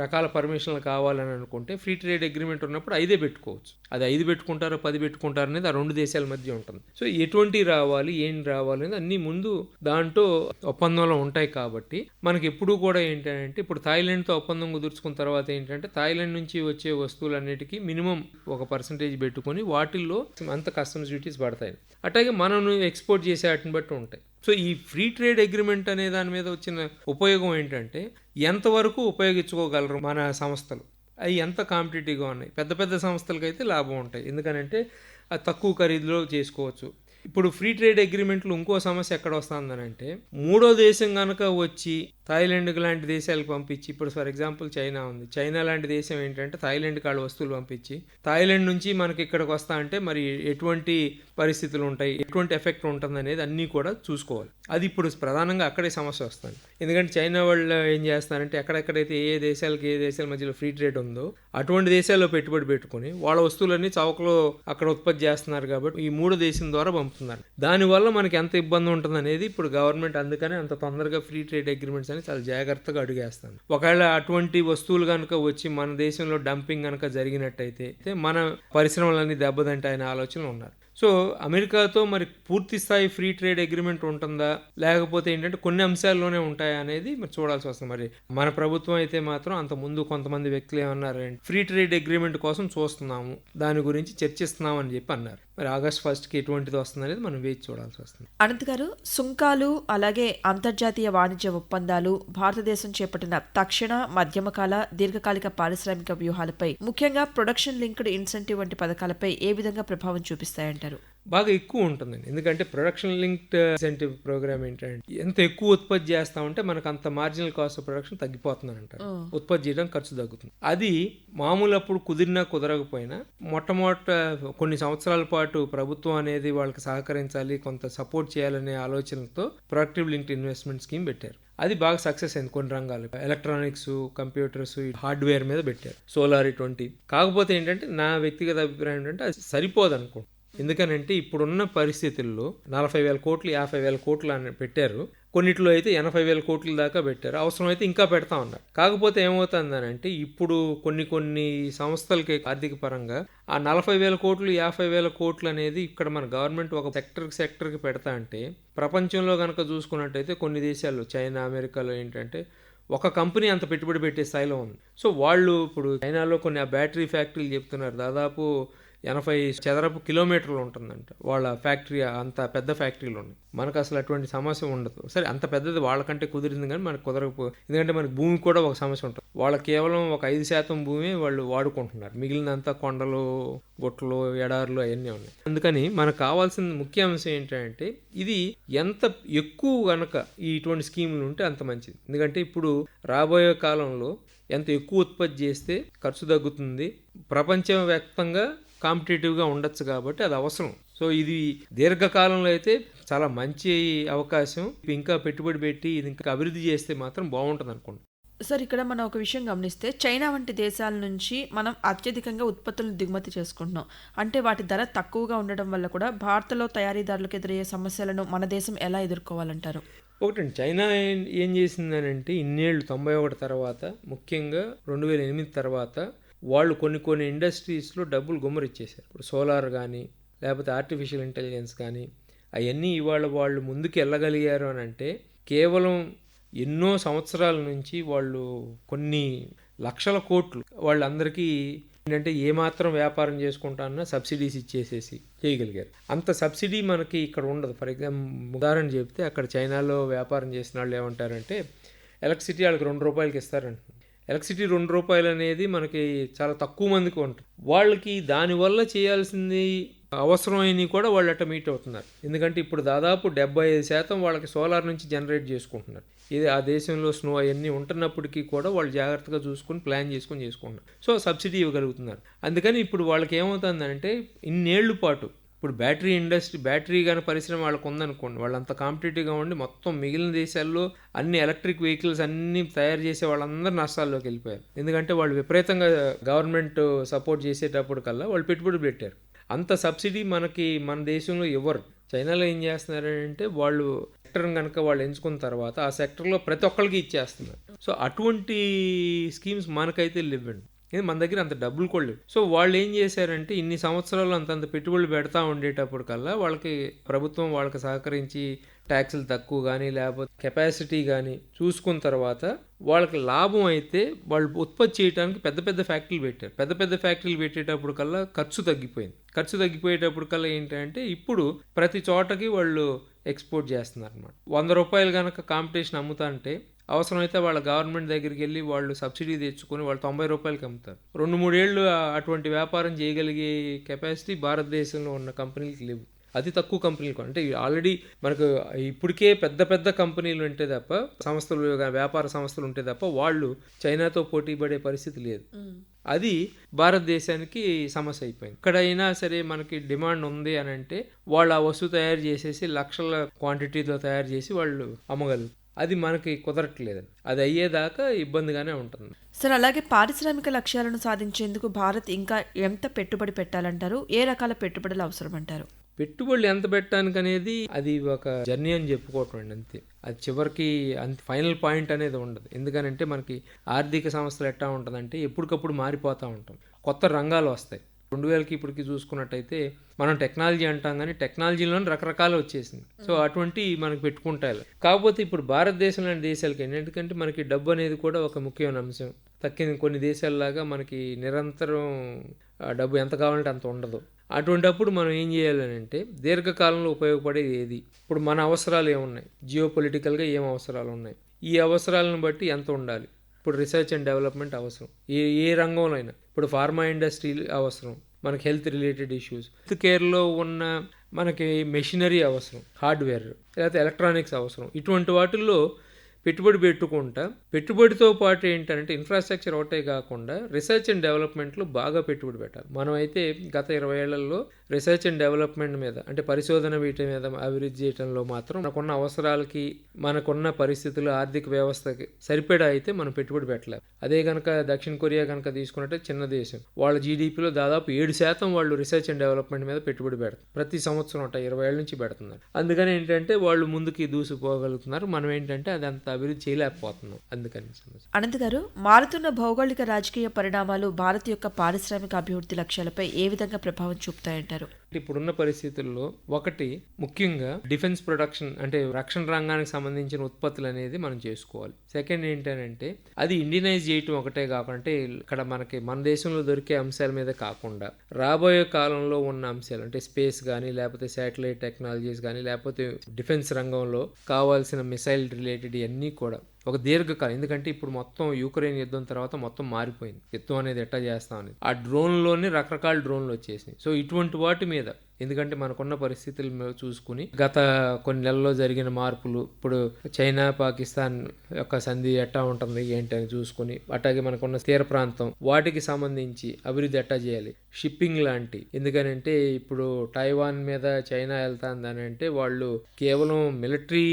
రకాల పర్మిషన్లు కావాలని అనుకుంటే ఫ్రీ ట్రేడ్ అగ్రిమెంట్ ఉన్నప్పుడు ఐదే పెట్టుకోవచ్చు. అది ఐదు పెట్టుకుంటారో పది పెట్టుకుంటారో అనేది ఆ రెండు దేశాల మధ్య ఉంటుంది. సో ఎటువంటి రావాలి ఏం రావాలి అనేది అన్ని ముందు దాంట్లో ఒప్పందంలో ఉంటాయి కాబట్టి మనకి ఎప్పుడు కూడా ఏంటంటే ఇప్పుడు థాయిలాండ్తో ఒప్పందం కుదుర్చుకున్న తర్వాత ఏంటంటే థాయిలాండ్ నుంచి వచ్చే వస్తువులన్నిటికీ మినిమం ఒక పర్సంటేజ్ పెట్టుకొని వాటిల్లో అంత కస్టమ్స్ డ్యూటీస్ పడతాయి. అట్లాగే మనం ఎక్స్పోర్ట్ చేసే వాటిని బట్టి ఉంటాయి. సో ఈ ఫ్రీ ట్రేడ్ అగ్రిమెంట్ అనే దాని మీద వచ్చిన ఉపయోగం ఏంటంటే ఎంతవరకు ఉపయోగించుకోగలరు మన సంస్థలు? అవి ఎంత కాంపిటేటివ్గా ఉన్నాయి? పెద్ద పెద్ద సంస్థలకైతే లాభం ఉంటాయి. ఎందుకనంటే అది తక్కువ ఖరీదులో చేసుకోవచ్చు. ఇప్పుడు ఫ్రీ ట్రేడ్ అగ్రిమెంట్లు ఇంకో సమస్య ఎక్కడ వస్తుందనంటే మూడో దేశం కనుక వచ్చి థాయిలాండ్కి లాంటి దేశాలకు పంపించి ఇప్పుడు ఫర్ ఎగ్జాంపుల్ చైనా ఉంది. చైనా లాంటి దేశం ఏంటంటే థాయిలాండ్కి కాళ్ళ వస్తువులు పంపించి థాయిలాండ్ నుంచి మనకి ఇక్కడికి వస్తా అంటే మరి ఎటువంటి పరిస్థితులు ఉంటాయి ఎటువంటి ఎఫెక్ట్ ఉంటుంది అనేది అన్నీ కూడా చూసుకోవాలి. అది ఇప్పుడు ప్రధానంగా అక్కడే సమస్య వస్తుంది. ఎందుకంటే చైనా వాళ్ళు ఏం చేస్తారంటే ఎక్కడెక్కడైతే ఏ ఏ దేశాలకి ఏ దేశాల మధ్యలో ఫ్రీ ట్రేడ్ ఉందో అటువంటి దేశాల్లో పెట్టుబడి పెట్టుకొని వాళ్ళ వస్తువులన్నీ చౌకలో అక్కడ ఉత్పత్తి చేస్తున్నారు కాబట్టి ఈ మూడు దేశం ద్వారా పంపుతున్నారు. దానివల్ల మనకి ఎంత ఇబ్బంది ఉంటుంది అనేది ఇప్పుడు గవర్నమెంట్ అందుకనే అంత తొందరగా ఫ్రీ ట్రేడ్ అగ్రిమెంట్స్ అని చాలా జాగ్రత్తగా అడుగేస్తాను. ఒకవేళ అటువంటి వస్తువులు కనుక వచ్చి మన దేశంలో డంపింగ్ కనుక జరిగినట్టయితే మన పరిశ్రమలన్నీ దెబ్బతింటాయనే ఆలోచనలు ఉన్నారు. సో అమెరికాతో మరి పూర్తి స్థాయి ఫ్రీ ట్రేడ్ అగ్రిమెంట్ ఉంటుందా? లేకపోతే ఏంటంటే కొన్ని అంశాల్లోనే ఉంటాయా అనేది మరి చూడాల్సి వస్తుంది. మరి మన ప్రభుత్వం అయితే మాత్రం అంత ముందు కొంతమంది వ్యక్తులు ఏమన్నారంటే ఫ్రీ ట్రేడ్ అగ్రిమెంట్ కోసం చూస్తున్నాము దాని గురించి చర్చిస్తున్నాము అని చెప్పి అన్నారు. మరి ఆగస్ట్ ఫస్ట్కి ఎటువంటిది వస్తుంది అనేది మనం వేచి చూడాల్సి వస్తుంది. అనంత్ గారు సుంకాలు అలాగే అంతర్జాతీయ వాణిజ్య ఒప్పందాలు భారతదేశం చేపట్టిన తక్షణ మధ్యమకాల దీర్ఘకాలిక పారిశ్రామిక వ్యూహాలపై ముఖ్యంగా ప్రొడక్షన్ లింక్డ్ ఇన్సెంటివ్ వంటి పథకాలపై ఏ విధంగా ప్రభావం చూపిస్తాయంటారు? బాగా ఎక్కువ ఉంటుందండి. ఎందుకంటే ప్రొడక్షన్ లింక్డ్ ఇన్సెంటివ్ ప్రోగ్రామ్ ఏంటంటే ఎంత ఎక్కువ ఉత్పత్తి చేస్తా ఉంటే మనకు అంత మార్జినల్ కాస్ట్ ఆఫ్ ప్రొడక్షన్ తగ్గిపోతుంది అంటారు ఉత్పత్తి చేయడం ఖర్చు తగ్గుతుంది. అది మామూలు అప్పుడు కుదిరినా కుదరకపోయినా మొట్టమొదట కొన్ని సంవత్సరాల పాటు ప్రభుత్వం అనేది వాళ్ళకి సహకరించాలి కొంత సపోర్ట్ చేయాలనే ఆలోచనతో ప్రొడక్టివ్ లింక్డ్ ఇన్వెస్ట్మెంట్ స్కీమ్ పెట్టారు. అది బాగా సక్సెస్ అయింది కొన్ని రంగాలు. ఎలక్ట్రానిక్స్ కంప్యూటర్స్ హార్డ్వేర్ మీద పెట్టారు. సోలార్ ట్వంటీ కాకపోతే ఏంటంటే నా వ్యక్తిగత అభిప్రాయం ఏంటంటే అది సరిపోదు అనుకో ఎందుకనంటే ఇప్పుడున్న పరిస్థితుల్లో నలభై వేల కోట్లు యాభై వేల కోట్లు అని పెట్టారు. కొన్నిట్లో అయితే ఎనభై వేల కోట్ల దాకా పెట్టారు. అవసరమైతే ఇంకా పెడతా ఉన్నారు. కాకపోతే ఏమవుతుందనంటే ఇప్పుడు కొన్ని కొన్ని సంస్థలకి ఆర్థిక పరంగా ఆ నలభై వేల కోట్లు యాభై వేల కోట్లు అనేది ఇక్కడ మన గవర్నమెంట్ ఒక సెక్టర్కి సెక్టర్కి పెడతా అంటే ప్రపంచంలో కనుక చూసుకున్నట్టయితే కొన్ని దేశాల్లో చైనా అమెరికాలో ఏంటంటే ఒక కంపెనీ అంత పెట్టుబడి పెట్టే స్థాయిలో ఉంది. సో వాళ్ళు ఇప్పుడు చైనాలో కొన్ని ఆ బ్యాటరీ ఫ్యాక్టరీలు చెప్తున్నారు. దాదాపు ఎనభై చదరపు కిలోమీటర్లు ఉంటుందంట. వాళ్ళ ఫ్యాక్టరీ అంత పెద్ద ఫ్యాక్టరీలు ఉన్నాయి. మనకు అసలు అటువంటి సమస్య ఉండదు. సరే అంత పెద్దది వాళ్ళకంటే కుదిరింది కానీ మనకు కుదరకపో ఎందుకంటే మనకి భూమి కూడా ఒక సమస్య ఉంటుంది. వాళ్ళ కేవలం ఒక ఐదు శాతం భూమి వాళ్ళు వాడుకుంటున్నారు. మిగిలినంతా కొండలు గుట్టలు ఎడారులు అవన్నీ ఉన్నాయి. అందుకని మనకు కావాల్సిన ముఖ్య అంశం ఏంటంటే ఇది ఎంత ఎక్కువ గనక ఇటువంటి స్కీములు ఉంటే అంత మంచిది. ఎందుకంటే ఇప్పుడు రాబోయే కాలంలో ఎంత ఎక్కువ ఉత్పత్తి చేస్తే ఖర్చు తగ్గుతుంది. ప్రపంచవ్యాప్తంగా కాంపిటేటివ్గా ఉండొచ్చు కాబట్టి అది అవసరం. సో ఇది దీర్ఘకాలంలో అయితే చాలా మంచి అవకాశం. ఇంకా పెట్టుబడి పెట్టి ఇది ఇంకా అభివృద్ధి చేస్తే మాత్రం బాగుంటుంది అనుకుంటా సార్ ఇక్కడ మనం ఒక విషయం గమనిస్తే చైనా వంటి దేశాల నుంచి మనం అత్యధికంగా ఉత్పత్తులను దిగుమతి చేసుకుంటున్నాం. అంటే వాటి ధర తక్కువగా ఉండడం వల్ల కూడా భారత్లో తయారీదారులకు ఎదురయ్యే సమస్యలను మన దేశం ఎలా ఎదుర్కోవాలంటారు? ఒకటండి చైనా ఏం ఏం చేసిందనంటే ఇన్నేళ్ళు తొంభై ఒకటి తర్వాత ముఖ్యంగా రెండు వేల ఎనిమిది తర్వాత వాళ్ళు కొన్ని కొన్ని ఇండస్ట్రీస్లో డబ్బులు గుమ్మరిచ్చేశారు. ఇప్పుడు సోలార్ కానీ లేకపోతే ఆర్టిఫిషియల్ ఇంటెలిజెన్స్ కానీ అవన్నీ ఇవాళ వాళ్ళు ముందుకు వెళ్ళగలిగారు అని అంటే కేవలం ఎన్నో సంవత్సరాల నుంచి వాళ్ళు కొన్ని లక్షల కోట్లు వాళ్ళందరికీ ఏంటంటే ఏమాత్రం వ్యాపారం చేసుకుంటానన్నా సబ్సిడీస్ ఇచ్చేసేసి చేయగలిగారు. అంత సబ్సిడీ మనకి ఇక్కడ ఉండదు. ఫర్ ఎగ్జాంపుల్ ఉదాహరణ చెప్తే అక్కడ చైనాలో వ్యాపారం చేసిన వాళ్ళు ఏమంటారంటే ఎలక్ట్రిసిటీ వాళ్ళకి రెండు రూపాయలకి ఇస్తారంట ఎలక్ట్రిసిటీ రెండు రూపాయలు అనేది మనకి చాలా తక్కువ మందికి ఉంటుంది. వాళ్ళకి దానివల్ల చేయాల్సింది అవసరమైనవి కూడా వాళ్ళు అట్ట మీట్ అవుతున్నారు. ఎందుకంటే ఇప్పుడు దాదాపు డెబ్బై ఐదు శాతం వాళ్ళకి సోలార్ నుంచి జనరేట్ చేసుకుంటున్నారు. ఇది ఆ దేశంలో స్నో అవన్నీ ఉంటున్నప్పటికీ కూడా వాళ్ళు జాగ్రత్తగా చూసుకొని ప్లాన్ చేసుకొని చేసుకుంటున్నారు. సో సబ్సిడీ ఇవ్వగలుగుతున్నారు. అందుకని ఇప్పుడు వాళ్ళకి ఏమవుతుందంటే ఇన్నేళ్ళ పాటు ఇప్పుడు బ్యాటరీ ఇండస్ట్రీ బ్యాటరీ కానీ పరిశ్రమ వాళ్ళకు ఉందనుకోండి వాళ్ళంత కాంపిటేటివ్గా ఉండి మొత్తం మిగిలిన దేశాల్లో అన్ని ఎలక్ట్రిక్ వెహికల్స్ అన్నీ తయారు చేసే వాళ్ళందరూ నష్టాల్లోకి వెళ్ళిపోయారు ఎందుకంటే వాళ్ళు విపరీతంగా గవర్నమెంట్ సపోర్ట్ చేసేటప్పుడు కల్లా వాళ్ళు పెట్టుబడి పెట్టారు. అంత సబ్సిడీ మనకి మన దేశంలో ఇవ్వరు. చైనాలో ఏం చేస్తున్నారంటే వాళ్ళు సెక్టర్ని కనుక వాళ్ళు ఎంచుకున్న తర్వాత ఆ సెక్టర్లో ప్రతి ఒక్కరికి ఇచ్చేస్తున్నారు. సో అటువంటి స్కీమ్స్ మనకైతే లేవండి. ఇది మన దగ్గర అంత డబ్బులు కూడా లేవు. సో వాళ్ళు ఏం చేశారంటే ఇన్ని సంవత్సరాలు అంతంత పెట్టుబడులు పెడతా ఉండేటప్పుడు కల్లా వాళ్ళకి ప్రభుత్వం వాళ్ళకి సహకరించి ట్యాక్సులు తక్కువ కానీ లేకపోతే కెపాసిటీ కానీ చూసుకున్న తర్వాత వాళ్ళకి లాభం అయితే వాళ్ళు ఉత్పత్తి చేయడానికి పెద్ద పెద్ద ఫ్యాక్టరీలు పెట్టారు. పెద్ద పెద్ద ఫ్యాక్టరీలు పెట్టేటప్పుడు కల్లా ఖర్చు తగ్గిపోయింది. ఖర్చు తగ్గిపోయేటప్పుడు కల్లా ఏంటంటే ఇప్పుడు ప్రతి చోటకి వాళ్ళు ఎక్స్పోర్ట్ చేస్తున్నారు అనమాట వంద రూపాయలు కనుక కాంపిటీషన్ అమ్ముతా అంటే అవసరమైతే వాళ్ళ గవర్నమెంట్ దగ్గరికి వెళ్ళి వాళ్ళు సబ్సిడీ తెచ్చుకొని వాళ్ళు తొంభై రూపాయలకి అమ్ముతారు. రెండు మూడేళ్ళు అటువంటి వ్యాపారం చేయగలిగే కెపాసిటీ భారతదేశంలో ఉన్న కంపెనీలకు లేవు. అతి తక్కువ కంపెనీలు అంటే ఆల్రెడీ మనకు ఇప్పటికే పెద్ద పెద్ద కంపెనీలు ఉంటే తప్ప సంస్థలు వ్యాపార సంస్థలు ఉంటే తప్ప వాళ్ళు చైనాతో పోటీ పడే పరిస్థితి లేదు. అది భారతదేశానికి సమస్య అయిపోయింది. ఎక్కడైనా సరే మనకి డిమాండ్ ఉంది అని అంటే వాళ్ళు ఆ వస్తువు తయారు చేసేసి లక్షల క్వాంటిటీలో తయారు చేసి వాళ్ళు అమ్మగలరు అది మనకి కుదరట్లేదు. అది అయ్యేదాకా ఇబ్బందిగానే ఉంటుంది. సార్ అలాగే పారిశ్రామిక లక్ష్యాలను సాధించేందుకు భారత్ ఇంకా ఎంత పెట్టుబడి పెట్టాలంటారు? ఏ రకాల పెట్టుబడులు అవసరం అంటారు పెట్టుబడులు ఎంత పెట్టడానికి అనేది అది ఒక జర్నీ అని చెప్పుకోవటం అండి అంతే. అది చివరికి అంత ఫైనల్ పాయింట్ అనేది ఉండదు. ఎందుకనంటే మనకి ఆర్థిక సంస్థలు ఎట్టా ఉంటుందంటే ఎప్పటికప్పుడు మారిపోతూ ఉంటాం. కొత్త రంగాలు వస్తాయి. రెండు వేలకి ఇప్పటికి చూసుకున్నట్టయితే మనం టెక్నాలజీ అంటాం కానీ టెక్నాలజీలో రకరకాలు వచ్చేసింది. సో అటువంటి మనకు పెట్టుకుంటాయి కాకపోతే ఇప్పుడు భారతదేశం లాంటి దేశాలకి ఎందుకంటే మనకి డబ్బు అనేది కూడా ఒక ముఖ్యమైన అంశం. తక్కిన కొన్ని దేశాల్లాగా మనకి నిరంతరం ఆ డబ్బు ఎంత కావాలంటే అంత ఉండదు. అటువంటప్పుడు మనం ఏం చేయాలని అంటే దీర్ఘకాలంలో ఉపయోగపడేది ఏది? ఇప్పుడు మన అవసరాలు ఏమున్నాయి? జియో పొలిటికల్గా ఏం అవసరాలు ఉన్నాయి? ఈ అవసరాలను బట్టి ఎంత ఉండాలి? ఇప్పుడు రీసెర్చ్ అండ్ డెవలప్మెంట్ అవసరం. ఏ ఏ రంగంలో అయినా ఇప్పుడు ఫార్మా ఇండస్ట్రీ అవసరం. మనకి హెల్త్ రిలేటెడ్ ఇష్యూస్ హెల్త్ కేర్లో ఉన్న మనకి మెషినరీ అవసరం. హార్డ్వేర్ లేకపోతే ఎలక్ట్రానిక్స్ అవసరం. ఇటువంటి వాటిల్లో పెట్టుబడి పెట్టుకుంటా. పెట్టుబడితో పాటు ఏంటంటే ఇన్ఫ్రాస్ట్రక్చర్ ఒకటే కాకుండా రీసెర్చ్ అండ్ డెవలప్మెంట్లో బాగా పెట్టుబడి పెట్టాలి. మనం అయితే గత ఇరవై ఏళ్ళలో రీసెర్చ్ అండ్ డెవలప్మెంట్ మీద అంటే పరిశోధన వీటి మీద అభివృద్ధి చేయడంలో మాత్రం మనకున్న అవసరాలకి మనకున్న పరిస్థితులు ఆర్థిక వ్యవస్థకి సరిపడా అయితే మనం పెట్టుబడి పెట్టలేము అదే కనుక దక్షిణ కొరియా కనుక తీసుకున్నట్టే చిన్న దేశం. వాళ్ళ జీడిపిలో దాదాపు ఏడు శాతం వాళ్ళు రీసెర్చ్ అండ్ డెవలప్మెంట్ మీద పెట్టుబడి పెడతారు. ప్రతి సంవత్సరం ఉంటాయి ఇరవై ఏళ్ళ నుంచి పెడుతున్నారు. అందుకని ఏంటంటే వాళ్ళు ముందుకి దూసుకోగలుగుతున్నారు మనం ఏంటంటే అది అంత అభివృద్ధి చేయలేకపోతున్నాం. అందుకని సమస్య అనంత్ గారు మారుతున్న భౌగోళిక రాజకీయ పరిణామాలు భారత్ యొక్క పారిశ్రామిక అభివృద్ధి లక్ష్యాలపై ఏ విధంగా ప్రభావం చూపుతాయంటారు? ఇప్పుడున్న పరిస్థితుల్లో ఒకటి ముఖ్యంగా డిఫెన్స్ ప్రొడక్షన్ అంటే రక్షణ రంగానికి సంబంధించిన ఉత్పత్తులు అనేది మనం చేసుకోవాలి. సెకండ్ ఏంటంటే అది ఇండియనైజ్ చేయటం ఒకటే కాకుండా ఇక్కడ మనకి మన దేశంలో దొరికే అంశాల మీద కాకుండా రాబోయే కాలంలో ఉన్న అంశాలు అంటే స్పేస్ కానీ లేకపోతే శాటిలైట్ టెక్నాలజీస్ కానీ లేకపోతే డిఫెన్స్ రంగంలో కావాల్సిన మిసైల్ రిలేటెడ్ ఇవన్నీ కూడా ఒక దీర్ఘకాలం. ఎందుకంటే ఇప్పుడు మొత్తం యూక్రెయిన్ యుద్ధం తర్వాత మొత్తం మారిపోయింది. యుద్ధం అనేది ఎట్టా చేస్తాం అనేది. ఆ డ్రోన్లోనే రకరకాల డ్రోన్లు వచ్చేసినాయి. సో ఇటువంటి వాటి మీద ఎందుకంటే మనకున్న పరిస్థితులు చూసుకుని గత కొన్ని నెలల్లో జరిగిన మార్పులు ఇప్పుడు చైనా పాకిస్తాన్ యొక్క సంధి ఎట్టా ఉంటుంది ఏంటి అని చూసుకుని అట్లాగే మనకున్న తీర ప్రాంతం వాటికి సంబంధించి అభివృద్ధి ఎట్టా చేయాలి? షిప్పింగ్ లాంటి. ఎందుకనంటే ఇప్పుడు టైవాన్ మీద చైనా వెళ్తాందని అంటే వాళ్ళు కేవలం మిలిటరీ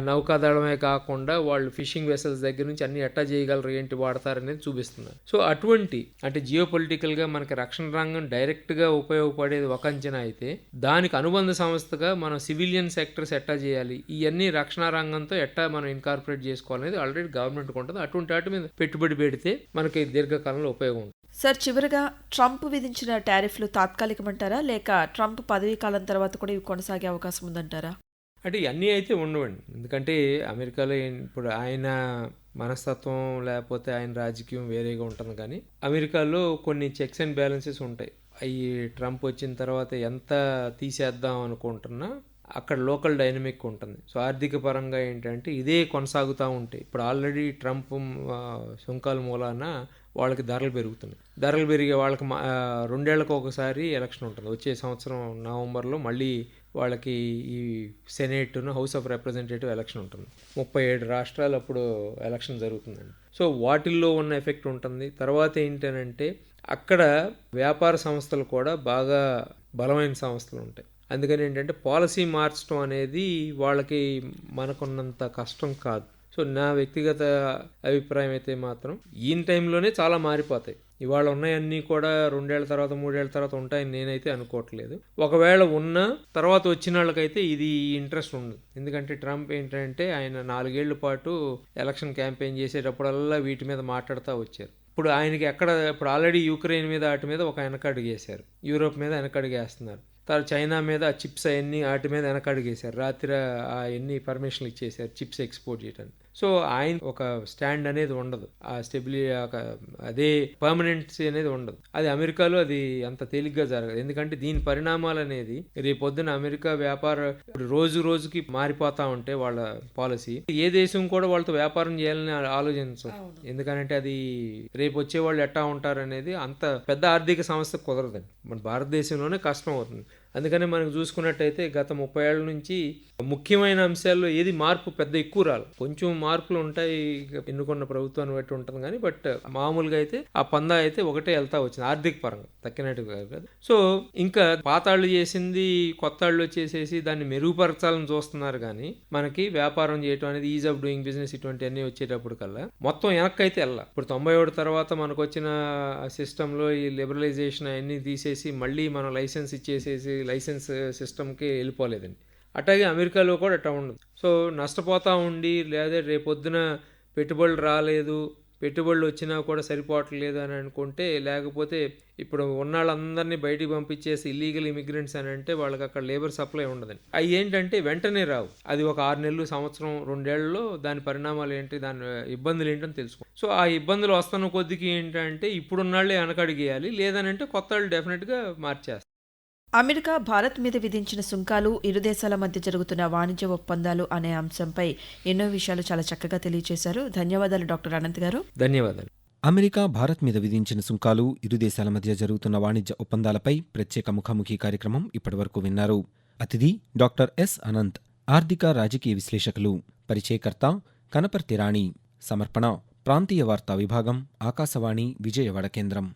నౌకాదళమే కాకుండా వాళ్ళు ఫిషింగ్ వెసల్స్ దగ్గర నుంచి అన్ని ఎట్టా చేయగలరు ఏంటి వాడతారనేది చూపిస్తున్నారు. సో అటువంటి అంటే జియో పొలిటికల్గా మనకి రక్షణ రంగం డైరెక్ట్గా ఉపయోగపడేది ఒక అంచనా అయితే దానికి అనుబంధ సంస్థగా మనం సివిలియన్ సెక్టర్స్ ఎట్టా చేయాలి? ఇవన్నీ రక్షణ రంగంతో ఎట్టా మనం ఇన్కార్పొరేట్ చేసుకోవాలనేది ఆల్రెడీ గవర్నమెంట్ ఉంటుంది అటువంటి వాటి మీద పెట్టుబడి పెడితే మనకి దీర్ఘకాలంలో ఉపయోగం ఉంటుంది సార్ చివరిగా ట్రంప్ విధించిన టారిఫ్లు తాత్కాలికమంటారా? లేక ట్రంప్ పదవీ కాలం తర్వాత కూడా ఇవి కొనసాగే అవకాశం ఉందంటారా? అంటే ఇవన్నీ అయితే ఉండవండి. ఎందుకంటే అమెరికాలో ఇప్పుడు ఆయన మనస్తత్వం లేకపోతే ఆయన రాజకీయం వేరేగా ఉంటుంది కానీ అమెరికాలో కొన్ని చెక్స్ అండ్ బ్యాలెన్సెస్ ఉంటాయి. అవి ట్రంప్ వచ్చిన తర్వాత ఎంత తీసేద్దాం అనుకుంటున్నా అక్కడ లోకల్ డైనమిక్ ఉంటుంది. సో ఆర్థిక పరంగా ఏంటంటే ఇదే కొనసాగుతూ ఉంటాయి ఇప్పుడు ఆల్రెడీ ట్రంప్ సుంకాల మూలాన వాళ్ళకి ధరలు పెరుగుతున్నాయి. ధరలు పెరిగే వాళ్ళకి రెండేళ్ళకు ఒకసారి ఎలక్షన్ ఉంటుంది. వచ్చే సంవత్సరం నవంబర్లో మళ్ళీ వాళ్ళకి ఈ సెనేట్ను హౌస్ ఆఫ్ రిప్రజెంటేటివ్ ఎలక్షన్ ఉంటుంది. ముప్పై ఏడు రాష్ట్రాలు అప్పుడు ఎలక్షన్ జరుగుతుందండి. సో వాటిల్లో ఉన్న ఎఫెక్ట్ ఉంటుంది. తర్వాత ఏంటనంటే అక్కడ వ్యాపార సంస్థలు కూడా బాగా బలమైన సంస్థలు ఉంటాయి. అందుకని ఏంటంటే పాలసీ మార్చడం అనేది వాళ్ళకి మనకున్నంత కష్టం కాదు. సో నా వ్యక్తిగత అభిప్రాయం అయితే మాత్రం ఈ టైంలోనే చాలా మారిపోతాయి. ఇవాళ ఉన్నాయన్నీ కూడా రెండేళ్ళ తర్వాత మూడేళ్ళ తర్వాత ఉంటాయని నేనైతే అనుకోవట్లేదు. ఒకవేళ ఉన్న తర్వాత వచ్చిన వాళ్ళకైతే ఇది ఇంట్రెస్ట్ ఉండదు. ఎందుకంటే ట్రంప్ ఏంటంటే ఆయన నాలుగేళ్ళ పాటు ఎలక్షన్ క్యాంపెయిన్ చేసేటప్పుడల్లా వీటి మీద మాట్లాడుతూ వచ్చారు. ఇప్పుడు ఆయనకి ఎక్కడ ఇప్పుడు ఆల్రెడీ యూక్రెయిన్ మీద వాటి మీద ఒక వెనకడుగేశారు యూరోప్ మీద వెనకడుగేస్తున్నారు తర్వాత చైనా మీద చిప్స్ అవన్నీ వాటి మీద వెనకడుగేశారు రాత్రి ఆ ఎన్ని పర్మిషన్లు ఇచ్చేసారు చిప్స్ ఎక్స్పోర్ట్ చేయడానికి సో ఆయన ఒక స్టాండ్ అనేది ఉండదు. ఆ స్టెబిలిటీ అదే పర్మనెంట్సీ అనేది ఉండదు. అది అమెరికాలో అది అంత తేలిగ్గా జరగదు. ఎందుకంటే దీని పరిణామాలు అనేది రేపొద్దున అమెరికా వ్యాపార రోజు రోజుకి మారిపోతా ఉంటే వాళ్ళ పాలసీ. ఏ దేశం కూడా వాళ్ళతో వ్యాపారం చేయాలని ఆలోచించదు. ఎందుకంటే అది రేపు వచ్చే వాళ్ళు ఎట్టా ఉంటారు అనేది అంత పెద్ద ఆర్థిక సంస్థ కుదరదండి మన భారతదేశంలోనే కష్టం అవుతుంది. అందుకని మనం చూసుకున్నట్టయితే గత ముప్పై ఏళ్ళ నుంచి ముఖ్యమైన అంశాల్లో ఏది మార్పు పెద్ద ఎక్కువ రాదు కొంచెం మార్పులు ఉంటాయి ఎన్నుకున్న ప్రభుత్వాన్ని బట్టి ఉంటుంది కానీ బట్ మామూలుగా అయితే ఆ పందా అయితే ఒకటే వెళ్తా వచ్చింది ఆర్థిక పరంగా తక్కినట్టు కాదు సో ఇంకా పాతాళ్ళు చేసింది కొత్తాళ్ళు వచ్చేసేసి దాన్ని మెరుగుపరచాలని చూస్తున్నారు కానీ మనకి వ్యాపారం చేయటం అనేది ఈజ్ ఆఫ్ డూయింగ్ బిజినెస్ ఇటువంటివన్నీ వచ్చేటప్పుడు కల్లా మొత్తం వెనక్కైతే వెళ్ళాలి వెళ్ళా. ఇప్పుడు తొంభై ఒకటి తర్వాత మనకు వచ్చిన సిస్టంలో ఈ లిబరలైజేషన్ అవన్నీ తీసేసి మళ్ళీ మనం లైసెన్స్ ఇచ్చేసేసి లైసెన్స్ సిస్టమ్కి వెళ్ళిపోలేదండి. అట్లాగే అమెరికాలో కూడా అట్లా ఉండదు. సో నష్టపోతూ ఉండి లేదా రేపొద్దున పెట్టుబడులు రాలేదు పెట్టుబడులు వచ్చినా కూడా సరిపోవట్లేదు అని అనుకుంటే లేకపోతే ఇప్పుడు ఉన్న వాళ్ళందరినీ బయటికి పంపించేసి ఇల్లీగల్ ఇమిగ్రెంట్స్ అని అంటే వాళ్ళకి అక్కడ లేబర్ సప్లై ఉండదండి. అవి ఏంటంటే వెంటనే రావు. అది ఒక ఆరు నెలలు సంవత్సరం రెండేళ్ళలో దాని పరిణామాలు ఏంటి దాని ఇబ్బందులు ఏంటని తెలుసుకో. సో ఆ ఇబ్బందులు వస్తున్న కొద్దికి ఏంటంటే ఇప్పుడున్నాళ్ళే వెనకడిగేయాలి లేదనంటే కొత్త వాళ్ళు డెఫినెట్గా మార్చేస్తారు. అమెరికా భారత్ మీద విధించిన సుంకాలు ఇరు దేశాల మధ్య జరుగుతున్న వాణిజ్య ఒప్పందాలు అనే అంశంపై ఎన్నో విషయాలు చాలా చక్కగా తెలియజేశారు ధన్యవాదాలు డాక్టర్ అనంత్ గారు. ధన్యవాదాలు. అమెరికా భారత్ మీద విధించిన సుంకాలు ఇరు దేశాల మధ్య జరుగుతున్న వాణిజ్య ఒప్పందాలపై ప్రత్యేక ముఖాముఖి కార్యక్రమం ఇప్పటివరకు విన్నారు. అతిథి డాక్టర్ ఎస్ అనంత్ ఆర్థిక రాజకీయ విశ్లేషకులు పరిచయకర్త కనపర్తి రాణి సమర్పణ ప్రాంతీయ వార్తా విభాగం ఆకాశవాణి విజయవాడ కేంద్రం.